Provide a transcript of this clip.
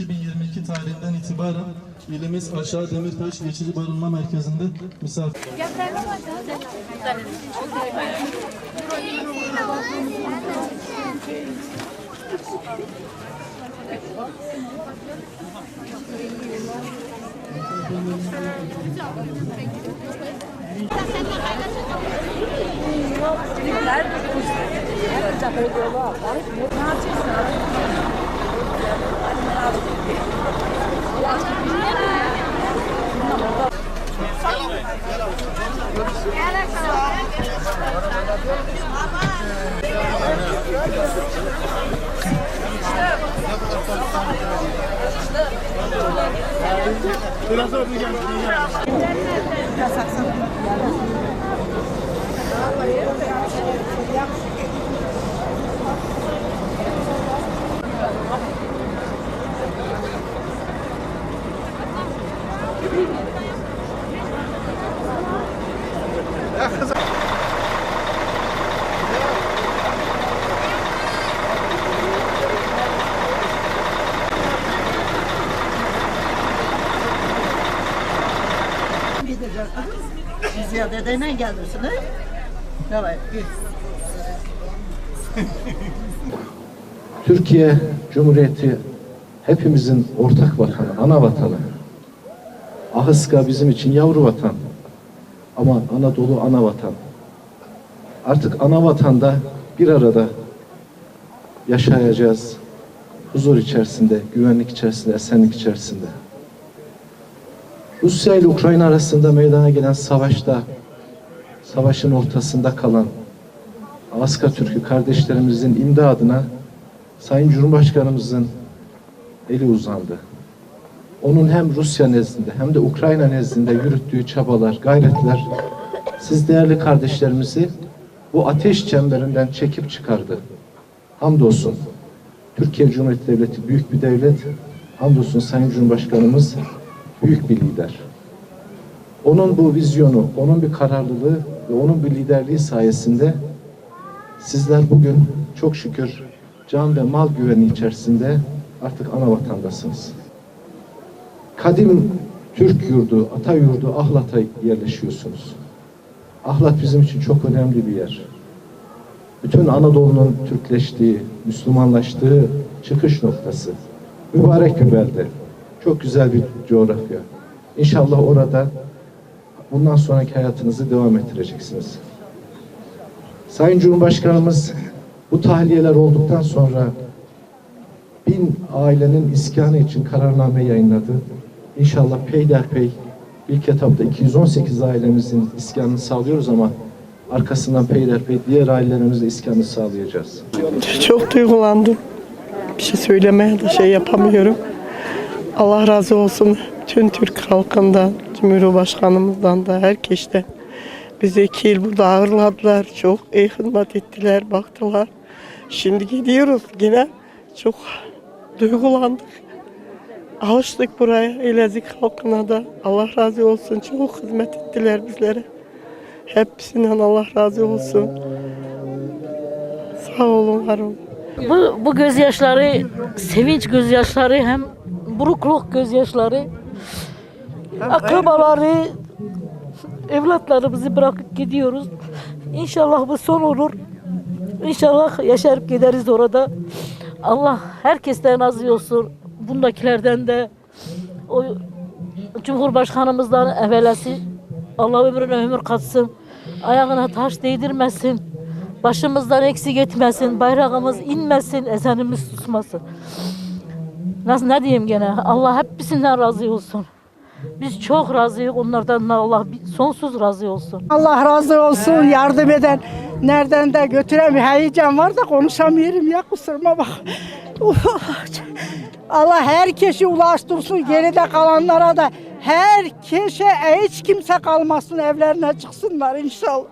2022 tarihinden itibaren ilimiz Aşağı Demirtaş Geçici Barınma Merkezi'nde misafir. Gideceğiz. Ziyade de ne gelirsin he? Türkiye Cumhuriyeti hepimizin ortak vatanı, ana vatanı. Ahıska bizim için yavru vatan. Ama Anadolu ana vatan. Artık ana vatanda bir arada yaşayacağız. Huzur içerisinde, güvenlik içerisinde, esenlik içerisinde. Rusya ile Ukrayna arasında meydana gelen savaşta, savaşın ortasında kalan Aska Türk'ü kardeşlerimizin imdadına Sayın Cumhurbaşkanımızın eli uzandı. Onun hem Rusya nezdinde hem de Ukrayna nezdinde yürüttüğü çabalar, gayretler siz değerli kardeşlerimizi bu ateş çemberinden çekip çıkardı. Hamdolsun. Türkiye Cumhuriyeti Devleti büyük bir devlet. Hamdolsun Sayın Cumhurbaşkanımız büyük bir lider. Onun bu vizyonu, onun bir kararlılığı ve onun bir liderliği sayesinde sizler bugün çok şükür can ve mal güveni içerisinde artık ana vatandasınız. Kadim Türk yurdu, ata yurdu Ahlat'a yerleşiyorsunuz. Ahlat bizim için çok önemli bir yer. Bütün Anadolu'nun Türkleştiği, Müslümanlaştığı çıkış noktası. Mübarek bir belde. Çok güzel bir coğrafya. İnşallah orada bundan sonraki hayatınızı devam ettireceksiniz. Sayın Cumhurbaşkanımız bu tahliyeler olduktan sonra bin ailenin iskanı için kararname yayınladı. İnşallah peyderpey ilk etapta 218 ailemizin iskanını sağlıyoruz ama arkasından peyderpey diğer ailelerimizin iskanını sağlayacağız. Çok duygulandım. Bir şey söylemeye de şey yapamıyorum. Allah razı olsun tüm Türk halkından, Cumhurbaşkanımızdan da herkesten. Bizi iki yıl burada ağırladılar. Çok iyi hizmet ettiler, baktılar. Şimdi gidiyoruz yine. Çok duygulandık. Alıştık buraya, Elazığ halkına da. Allah razı olsun. Çok hizmet ettiler bizlere. Hepsinden Allah razı olsun. Sağ olun, var olun. Bu, bu gözyaşları, sevinç gözyaşları hem burukluk gözyaşları, akrabaları, evlatlarımızı bırakıp gidiyoruz. İnşallah bu son olur. İnşallah yaşarıp gideriz orada. Allah herkesten razı olsun. Bundakilerden de o Cumhurbaşkanımızdan evvelesi Allah ömrüne ömür katsın. Ayağına taş değdirmesin. Başımızdan eksik etmesin. Bayrağımız inmesin. Ezanımız susmasın. Nasıl ne diyeyim gene? Allah hepsinden razı olsun. Biz çok razıyız onlardan da Allah sonsuz razı olsun. Allah razı olsun yardım eden. Nereden de götüremiyor. Heyecan var da konuşamıyorum ya kusuruma bak. Allah herkesi ulaştırsın geride kalanlara da. Herkese hiç kimse kalmasın evlerine çıksınlar inşallah.